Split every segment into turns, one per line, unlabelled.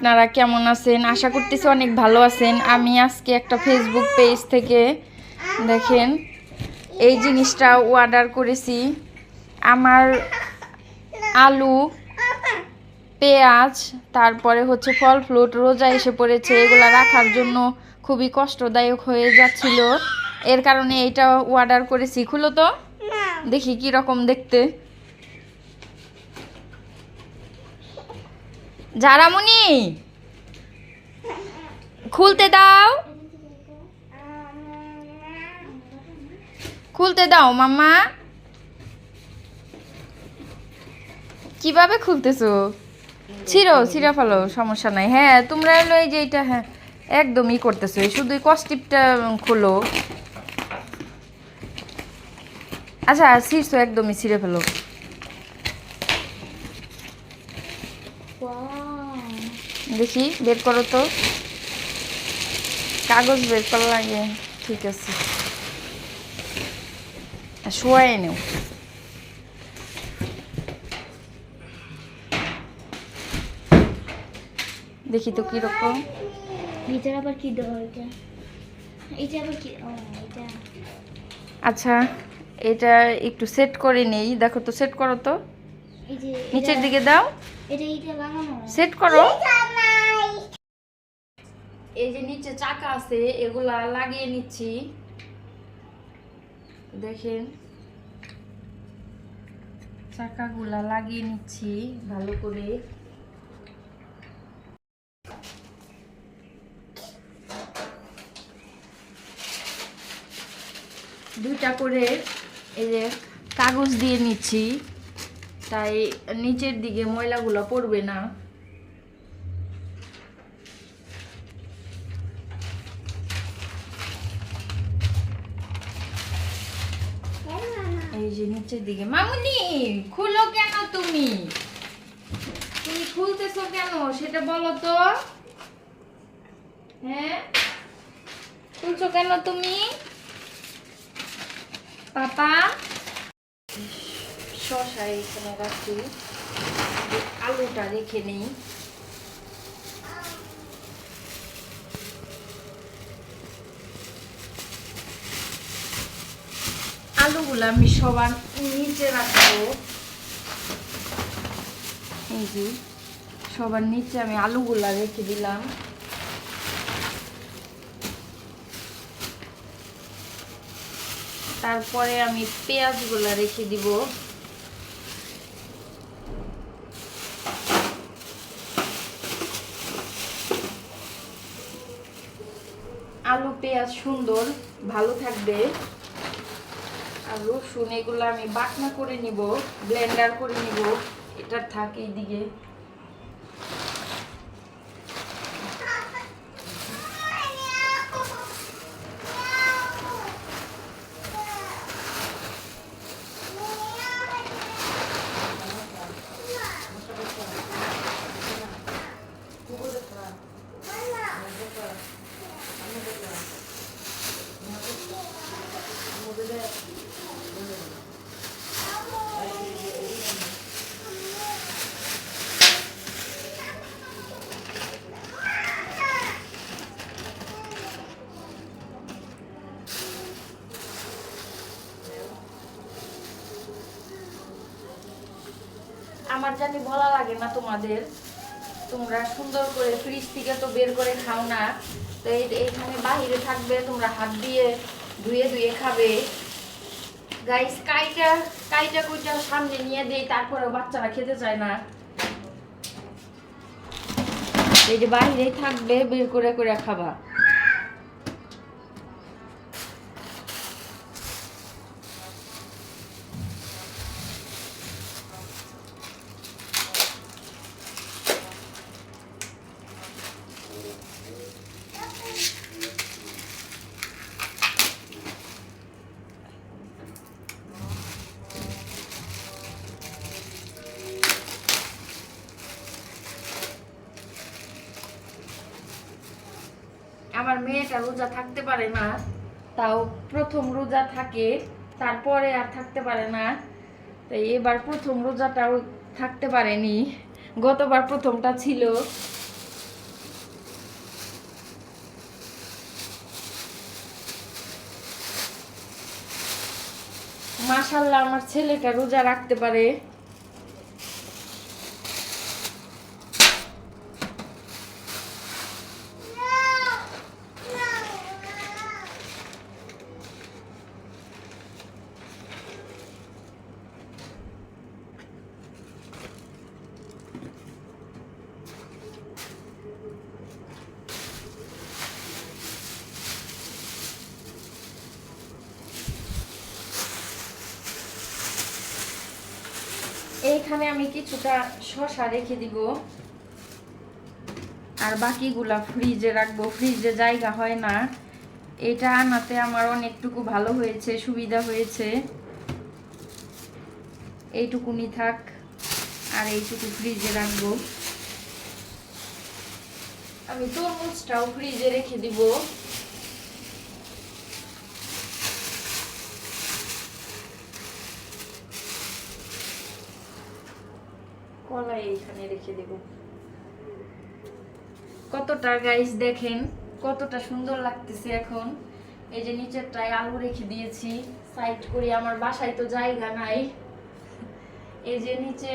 আপনারা কেমন আছেন? আশা করতেছি অনেক ভালো আছেন। আমি আজকে একটা ফেসবুক পেজ থেকে দেখেন, এই জিনিসটা অর্ডার করেছি। আমার আলু, পেঁয়াজ, তারপরে হচ্ছে ফল ফ্রুট রোজা এসে পড়েছে। এগুলো রাখার জন্য খুবই কষ্টদায়ক হয়ে যাচ্ছিল। এর কারণে এইটা অর্ডার করেছি। খুলো তো, দেখি কি রকম দেখতে। জারামণি খুলতে দাও। খুলতে দাও মাম্মা। কীভাবে খুলতেছো? ছিড়ো, ছিঁড়া ফেলো, সমস্যা নাই। হ্যাঁ তোমরা এলো এই যে এটা হ্যাঁ একদমই করতেছো। শুধু কস্টিপটা খোলো। আচ্ছা ছিঁড়ছো, একদমই ছিঁড়ে ফেলো। দেখি বের করো তো। কাগজ বের করা লাগে। ঠিক আছে। শোয়াই নেও। দেখি তো কীরকম।
ভিতরে আবার কি দেওয়া এটা? এটা আবার কি? এটা।
আচ্ছা এটা একটু সেট করে নেই। দেখো তো সেট করো তো। নিচের দিকে দাও।
এটা এটা লাগানো।
সেট করো। এই যে নিচে চাকা আছে এগুলা লাগিয়ে নিচ্ছি। দেখেন। চাকাগুলা লাগিয়ে নিচ্ছি ভালো করে। দুইটা করে এই যে কাগজ দিয়ে নিচ্ছি। তাই নিচের দিকে ময়লাগুলো পড়বে না। এই যে নিচের দিকে। মামুনি, খুলো কেন তুমি? তুমি খুলতেছো কেন? সেটা বলো তো। হ্যাঁ? খুলছো কেন তুমি? পাপা? শশা এখানে রাখছি। আলুটা রেখে নেই। আলুগুলো আমি সবার নিচে রাখব। এই যে, সবার নিচে আমি আলুগুলা রেখে দিলাম। তারপরে আমি পেঁয়াজগুলো রেখে দিব। আলু, পেঁয়াজ সুন্দর, ভালো থাকবে। আর রসুন, এগুলো আমি বাটনা করে নিব ব্লেন্ডার করে নিব। এটা থাকে এইদিকে আমার জানি বলা লাগে না তোমাদের। তোমরা সুন্দর করে ফ্রিজ থেকে তো বের করে খাও না। তো এইখানে বাহিরে থাকবে, তোমরা হাত দিয়ে ধুয়ে ধুয়ে খাবে। গাইস কাইটা কাইটা কুইটা সামনে নিয়ে দেই তারপরে বাচ্চারা খেতে চায় না। এই যে বাহিরেই থাকবে, বের করে করে খাবা। মেয়েটা রোজা থাকতে পারে না, তাও প্রথম রোজা থাকে, তারপরে আর থাকতে পারে না। তো এবার প্রথম রোজাটাও থাকতে পারেনি, গতবার প্রথমটা ছিল। মাসাল্লাহ আমার ছেলেটা রোজা রাখতে পারে। এইখানে আমি কিছুটা শশা রেখে দিব। আর বাকিগুলা ফ্রিজে রাখব। ফ্রিজে জায়গা হয় না। এটা আনাতে আমার অনেকটুকু ভালো হয়েছে, সুবিধা হয়েছে। এইটুকুনি থাক, আর এইটুকু ফ্রিজে রাখব। আমি তরমুজটাও ফ্রিজে রেখে দিব। এইখানে রেখে দেব। কতটা গাইস দেখেন, কতটা সুন্দর লাগতেছে এখন। এই যে নিচেরটায় আলু রেখে দিয়েছি সাইড করে আমার বাসায় তো জায়গা নাই। এই যে নিচে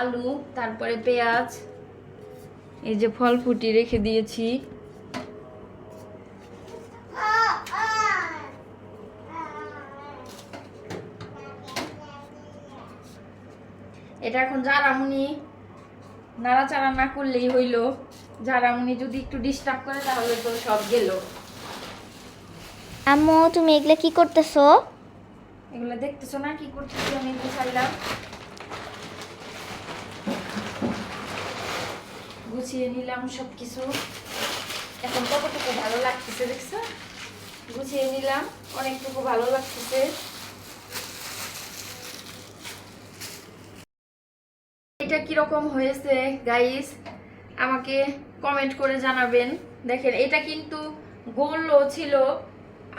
আলু, তারপরে পেঁয়াজ, এই যে ফল ফুটি রেখে দিয়েছি। এটা এখন জারামুনি নাড়াচাড়া না করলেই হইল। উনি যদি একটু ডিস্টার্ব করে তাহলে তো সব গেল।
আম্মু তুমি এগুলা কি করতেছো?
এগুলো দেখতেছো না কি করতেছি আমি গুছাইলাম। গুছিয়ে নিলাম সব কিছু এখন কতটুকু ভালো লাগতেছে দেখছ? গুছিয়ে নিলাম অনেকটুকু ভালো লাগতেছে। এটা কীরকম হয়েছে গাইস আমাকে কমেন্ট করে জানাবেন। দেখেন, এটা কিন্তু গোলও ছিল,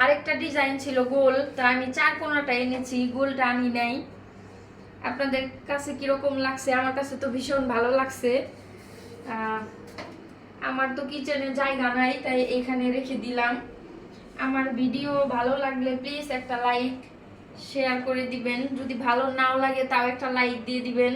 আরেকটা ডিজাইন ছিল গোল, তা আমি চার কোনাটা এনেছি, গোলটা আনি নাই। আপনাদের কাছে কীরকম লাগছে? আমার কাছে তো ভীষণ ভালো লাগছে। আমার তো কিচেনে জায়গা নাই, তাই এখানে রেখে দিলাম। আমার ভিডিও ভালো লাগলে প্লিজ একটা লাইক শেয়ার করে দিবেন। যদি ভালো নাও লাগে, তাও একটা লাইক দিয়ে দিবেন।